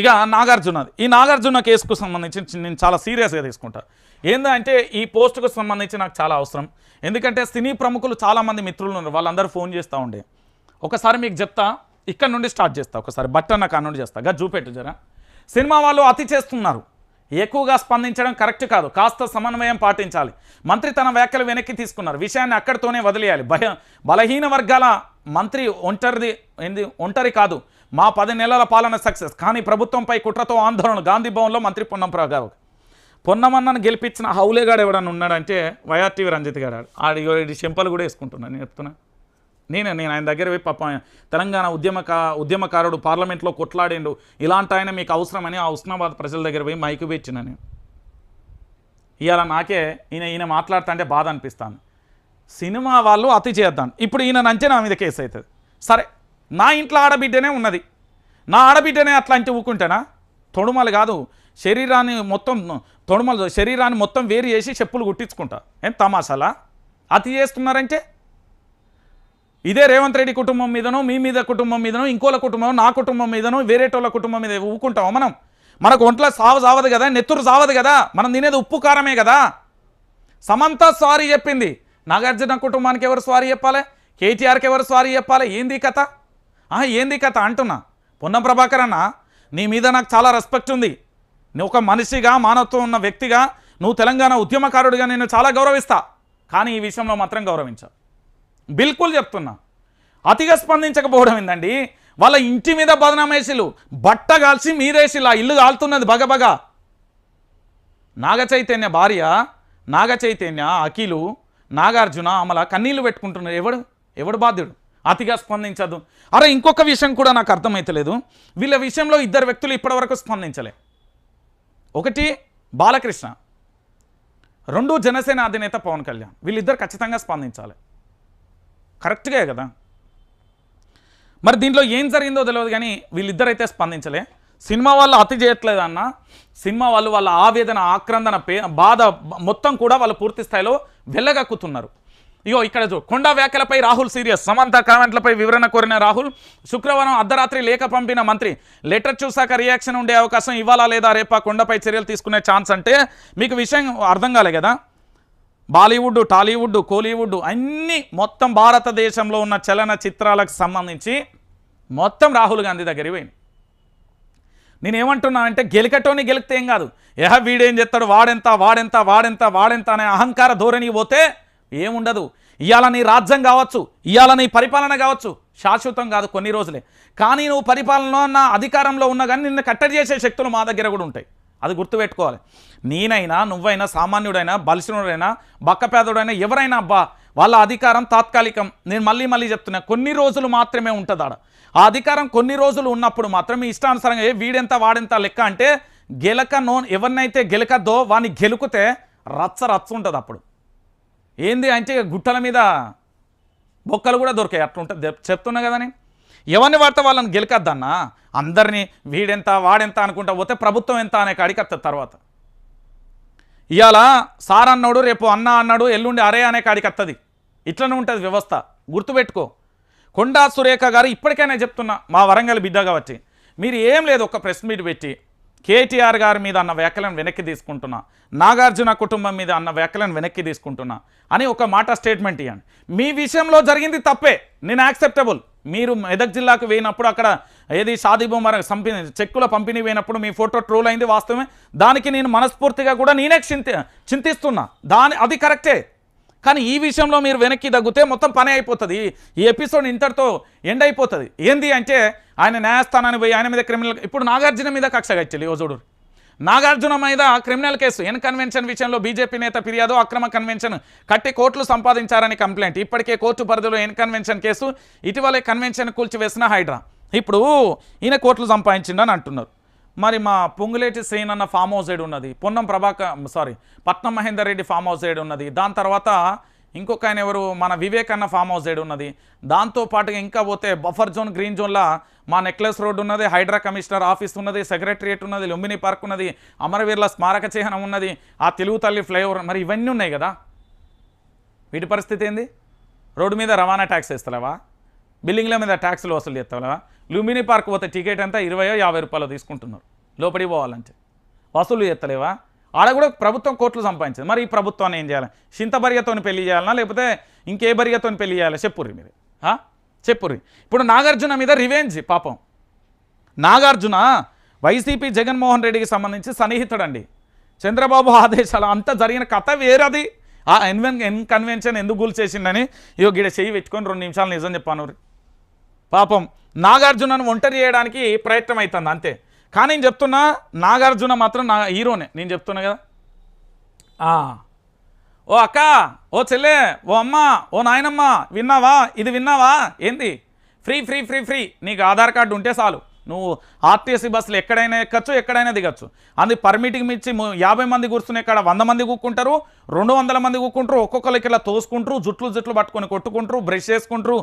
ఇక నాగార్జునది. ఈ నాగార్జున కేసుకు సంబంధించి నేను చాలా సీరియస్గా తీసుకుంటాను ఏందంటే ఈ పోస్టుకు సంబంధించి నాకు చాలా అవసరం. ఎందుకంటే సినీ ప్రముఖులు చాలామంది మిత్రులు ఉన్నారు. వాళ్ళందరూ ఫోన్ చేస్తూ ఉండే. ఒకసారి మీకు చెప్తా. ఇక్కడ నుండి స్టార్ట్ చేస్తా ఒకసారి. బట్టన్న కాడ నుండి చేస్తా. గా చూపెట్టు జరా. సినిమా వాళ్ళు అతి చేస్తున్నారు. ఎక్కువగా స్పందించడం కరెక్ట్ కాదు. కాస్త సమన్వయం పాటించాలి. మంత్రి తన వ్యాఖ్యలు వెనక్కి తీసుకున్నారు. విషయాన్ని అక్కడితోనే వదిలేయాలి. బయ బలహీన వర్గాల మంత్రి ఒంటరిది ఏంది ఒంటరి కాదు. మా పది నెలల పాలన సక్సెస్. కానీ ప్రభుత్వంపై కుట్రతో ఆందోళన గాంధీ భవన్లో మంత్రి పొన్నం ప్రభాకర్ పొన్నమన్నను గెలిపించిన హౌలేగాడు ఎవడన్నా ఉన్నాడంటే వైఆర్టీవీ రంజిత్ గారు. ఆడి ఈ చెంపలు కూడా వేసుకుంటున్నాను నేను చెప్తున్నా. నేనే నేను ఆయన దగ్గర పోయి పాప తెలంగాణ ఉద్యమకా ఉద్యమకారుడు పార్లమెంట్లో కొట్లాడిండు. ఇలాంటి ఆయన మీకు అవసరమని ఆ ఉస్నాబాద్ ప్రజల దగ్గర పోయి మైకు పెట్టిన నేను. ఇవాళ నాకే ఈయన ఈయన మాట్లాడుతా అంటే బాధ అనిపిస్తాను సినిమా వాళ్ళు అతి చేద్దాం. ఇప్పుడు ఈయన నంచే నా మీద కేసు అవుతుంది. సరే నా ఇంట్లో ఆడబిడ్డనే ఉన్నది. నా ఆడబిడ్డనే అట్లా అంటే ఊకుంటేనా? తొడుమలు కాదు శరీరాన్ని మొత్తం తొడుమలు శరీరాన్ని మొత్తం వేరు చేసి చెప్పులు కుట్టించుకుంటా. ఏం తమాషాలా? అతి చేస్తున్నారంటే? ఇదే రేవంత్ రెడ్డి కుటుంబం మీదనో మీ మీద కుటుంబం మీదనో ఇంకోల కుటుంబం నా కుటుంబం మీదనో వేరేటోళ్ళ కుటుంబం మీద ఊకుంటామా మనం. మనకు ఒంట్లో సావు సావదు కదా నెత్తురు సావదు కదా మనం తినేది ఉప్పు కారమే కదా. సమంత సారీ చెప్పింది. నాగార్జున కుటుంబానికి ఎవరు సారీ చెప్పాలి? కేటీఆర్కి ఎవరు సారీ చెప్పాలి? ఏంది కథ? ఏంది కథ అంటున్నా? పొన్నం ప్రభాకర్ అన్న నీ మీద నాకు చాలా రెస్పెక్ట్ ఉంది. నువ్వు ఒక మనిషిగా మానవత్వం ఉన్న వ్యక్తిగా నువ్వు తెలంగాణ ఉద్యమకారుడిగా నేను చాలా గౌరవిస్తా. కానీ ఈ విషయంలో మాత్రం గౌరవించా. బిల్కుల్ చెప్తున్నా అతిగా స్పందించకపోవడం ఏందండి? వాళ్ళ ఇంటి మీద బదనామేసిలు బట్ట కాల్చి మీరేసిలు ఆ ఇల్లు కాలుతున్నది బగబగ నాగ చైతన్య భార్య నాగ చైతన్య అఖిలు నాగార్జున అమల కన్నీళ్ళు పెట్టుకుంటున్నారు. ఎవడు? ఎవడు బాధ్యుడు? అతిగా స్పందించదు. అరే ఇంకొక విషయం కూడా నాకు అర్థమైతలేదు. వీళ్ళ విషయంలో ఇద్దరు వ్యక్తులు ఇప్పటివరకు స్పందించలే. ఒకటి బాలకృష్ణ. రెండు జనసేన అధినేత పవన్ కళ్యాణ్. వీళ్ళిద్దరు ఖచ్చితంగా స్పందించాలి. కరెక్ట్గా కదా? మరి దీంట్లో ఏం జరిగిందో తెలియదు కానీ వీళ్ళిద్దరైతే స్పందించలే. సినిమా వాళ్ళు అతి చేయట్లేదన్నా సినిమా వాళ్ళు వాళ్ళ ఆవేదన ఆక్రందన పే బాధ మొత్తం కూడా వాళ్ళు పూర్తి స్థాయిలో వెళ్ళగక్కుతున్నారు ఇగో ఇక్కడ కొండ వ్యాఖ్యలపై రాహుల్ సీరియస్ సమంత కామెంట్లపై వివరణ కోరిన రాహుల్ శుక్రవారం అర్ధరాత్రి లేఖ పంపిన మంత్రి లెటర్ చూశాక రియాక్షన్ ఉండే అవకాశం ఇవ్వాలా లేదా రేపా కొండపై చర్యలు తీసుకునే ఛాన్స్ అంటే మీకు విషయం అర్థం కాలే కదా? బాలీవుడ్ టాలీవుడ్ కోలీవుడ్ అన్నీ మొత్తం భారతదేశంలో ఉన్న చలన చిత్రాలకు సంబంధించి మొత్తం రాహుల్ గాంధీ దగ్గరికి పోయింది నేనేమంటున్నా అంటే గెలికటోని గెలిస్తే ఏం కాదు. ఏహ వీడేం చేస్తాడు? వాడెంత వాడెంత వాడెంత వాడెంత అనే అహంకార ధోరణి పోతే ఏముండదు. ఇవాళ నీ రాజ్యం కావచ్చు ఇవాళ నీ పరిపాలన కావచ్చు శాశ్వతం కాదు కొన్ని రోజులే. కానీ నువ్వు పరిపాలనలో నా అధికారంలో ఉన్నా కానీ నిన్ను కట్టడి చేసే శక్తులు మా దగ్గర కూడా ఉంటాయి. అది గుర్తుపెట్టుకోవాలి. నేనైనా నువ్వైనా సామాన్యుడైనా బలిసినుడైనా బక్కపేదడైనా ఎవరైనా అబ్బా వాళ్ళ అధికారం తాత్కాలికం. నేను మళ్ళీ మళ్ళీ చెప్తున్నా కొన్ని రోజులు మాత్రమే ఉంటుంది ఆడ ఆ అధికారం కొన్ని రోజులు ఉన్నప్పుడు మాత్రం ఇష్టానుసారంగా ఏ వీడెంత వాడెంత లెక్క అంటే గెలక నో ఎవరినైతే గెలకద్దో వాడిని గెలుకుతే రచ్చ రచ్చ ఉంటుంది అప్పుడు ఏంది అంటే ఇక గుట్టల మీద బొక్కలు కూడా దొరికాయి. అట్లుంటుంది ఉంటుంది చెప్తున్నా కదా నేను. ఎవరిని వాడితే వాళ్ళని గెలకద్దన్నా? అందరినీ వీడెంత వాడెంత అనుకుంటా పోతే ప్రభుత్వం ఎంత అనే కాడికి వస్తుంది తర్వాత. ఇవాళ సార్ అన్నాడు రేపు అన్న అన్నాడు ఎల్లుండి అరే అనే కాడికి వస్తుంది ఇట్లనే ఉంటుంది వ్యవస్థ. గుర్తుపెట్టుకో. కొండా సురేఖ గారు ఇప్పటికైనా చెప్తున్నా మా వరంగల్ బిడ్డగా వచ్చి మీరు ఏం లేదు ఒక ప్రెస్ మీట్ పెట్టి కేటీఆర్ గారి మీద అన్న వ్యాఖ్యలను వెనక్కి తీసుకుంటున్నా నాగార్జున కుటుంబం మీద అన్న వ్యాఖ్యలను వెనక్కి తీసుకుంటున్నా అని ఒక మాట స్టేట్మెంట్ ఇవ్వండి మీ విషయంలో జరిగింది తప్పే నేను యాక్సెప్టబుల్. మీరు మెదక్ జిల్లాకు పోయినప్పుడు అక్కడ ఏది షాదీ పంపిణీ చెక్కుల పంపిణీ పోయినప్పుడు మీ ఫోటో ట్రోల్ అయింది వాస్తవమే. దానికి నేను మనస్ఫూర్తిగా కూడా నేనే చింతి చింతిస్తున్నా. దాని అది కరెక్టే. కానీ ఈ విషయంలో మీరు వెనక్కి తగ్గితే మొత్తం పని అయిపోతుంది. ఈ ఎపిసోడ్ ఇంతటితో ఎండ్ అయిపోతుంది. ఏంది అంటే ఆయన న్యాయస్థానానికి పోయి ఆయన మీద క్రిమినల్ ఇప్పుడు నాగార్జున మీద కక్ష కట్టాలి ఓ చూడు నాగార్జున మీద క్రిమినల్ కేసు ఎన్ కన్వెన్షన్ విషయంలో బీజేపీ నేత ఫిర్యాదు అక్రమ కన్వెన్షన్ కట్టి కోట్లు సంపాదించారని కంప్లైంట్. ఇప్పటికే కోర్టు పరిధిలో ఎన్ కన్వెన్షన్ కేసు ఇటీవలే కన్వెన్షన్ కూల్చివేసిన హైడ్రా. ఇప్పుడు ఈయన కోట్లు సంపాదించిండని అంటున్నారు. మరి మా పొంగులేటి శ్రీన్ అన్న ఫామ్ హౌస్ ఏడు ఉన్నది. పొన్నం ప్రభాకర్ సారీ పట్నం మహేందర్ రెడ్డి ఫామ్ హౌస్ ఏడు ఉన్నది. దాని తర్వాత ఇంకొక ఆయన ఎవరు? మన వివేక్ అన్న ఫామ్ హౌస్ ఏడు ఉన్నది. దాంతో పాటుగా ఇంకా పోతే బఫర్ జోన్ గ్రీన్ జోన్లో మా నెక్లెస్ రోడ్ ఉన్నది హైడ్రా కమిషనర్ ఆఫీస్ ఉన్నది సెక్రటరియట్ ఉన్నది లుంబిని పార్క్ ఉన్నది అమరవీర్ల స్మారక చిహ్నం ఉన్నది ఆ తెలుగు తల్లి ఫ్లైఓవర్ మరి ఇవన్నీ ఉన్నాయి కదా. వీటి పరిస్థితి ఏంది? రోడ్డు మీద రవాణా ట్యాక్స్ వేస్తలేవా? బిల్డింగ్ల మీద ట్యాక్సులు వసూలు చేస్తావా? లుంబిని పార్క్ పోతే టికెట్ అంతా ఇరవయో యాభై రూపాయలు తీసుకుంటున్నారు. లోపలికి పోవాలంటే. వసూలు చేస్తలేవా? ఆడ కూడా ప్రభుత్వం కోట్లు సంపాదించింది. మరి ఈ ప్రభుత్వాన్ని ఏం చేయాలి? చింతబరిగతో పెళ్ళి చేయాలనా? లేకపోతే ఇంకే బరిగతో పెళ్ళి చేయాలి? చెప్పుర్రి మీరు. చెప్పుర్రి. ఇప్పుడు నాగార్జున మీద రివెంజ్ పాపం. నాగార్జున వైసీపీ జగన్మోహన్ రెడ్డికి సంబంధించి సన్నిహితుడండి. చంద్రబాబు ఆదేశాలు అంతా జరిగిన కథ వేరది. ఆ ఎన్వెన్ ఎన్ కన్వెన్షన్ ఎందుకు గుల్ చేసిండని ఇగో గిడ చెయ్యి పెట్టుకొని రెండు నిమిషాలు నిజం చెప్పాను. రీ. పాపం నాగార్జునను ఒంటరి చేయడానికి ప్రయత్నం అవుతుంది అంతే. కానీ నేను చెప్తున్నా నాగార్జున మాత్రం నా హీరోనే. నేను చెప్తున్నా కదా. ఓ అక్క ఓ చెల్లె ఓ అమ్మ ఓ నాయనమ్మ విన్నావా? ఇది విన్నావా? ఏంది? Free free free free. నీకు ఆధార్ కార్డు ఉంటే చాలు. నువ్వు ఆర్టీసీ బస్సులు ఎక్కడైనా ఎక్కచ్చు ఎక్కడైనా దిగచ్చు. అది పర్మిట్కి మించి యాభై మంది కూర్చునే ఇక్కడ వంద మంది కూక్కుంటారు రెండు వందల మంది కూక్కుంటారు ఒక్కొక్కరికి ఇలా తోసుకుంటారు జుట్లు జుట్లు పట్టుకొని కొట్టుకుంటారు బ్రష్ చేసుకుంటారు